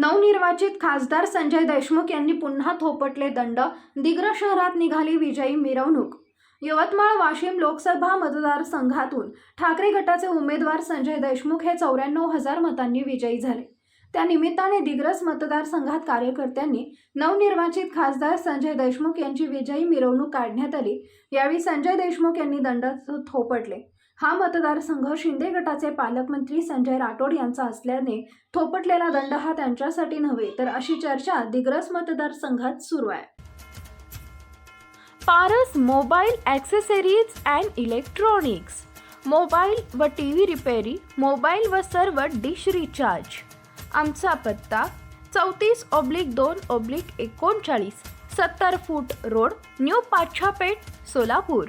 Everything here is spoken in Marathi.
नवनिर्वाचित खासदार संजय देशमुख यांनी पुन्हा थोपटले दंड. दिग्रस शहरात निघाली विजयी मिरवणूक. यवतमाळ वाशिम लोकसभा मतदारसंघातून ठाकरे गटाचे उमेदवार संजय देशमुख हे चौऱ्याण्णव हजार मतांनी विजयी झाले. त्या निमित्ताने दिग्रस मतदारसंघात कार्यकर्त्यांनी नवनिर्वाचित खासदार संजय देशमुख यांची विजयी मिरवणूक काढण्यात आली. यावेळी संजय देशमुख यांनी दंड थोपटले. हा मतदारसंघ शिंदे गटाचे पालकमंत्री संजय राठोड यांचा असल्याने थोपटलेला दंड हा त्यांच्यासाठी नव्हे तर अशी चर्चा दिग्रस मतदारसंघात सुरू आहे. Paras mobile accessories and electronics mobile व टी व्ही रिपेरी मोबाईल व सर्व डिश रिचार्ज. आमचा पत्ता चौतीस ऑब्लिक दोन ऑब्लिक एकोणचाळीस सत्तर foot road new Pachhapeth Solapur.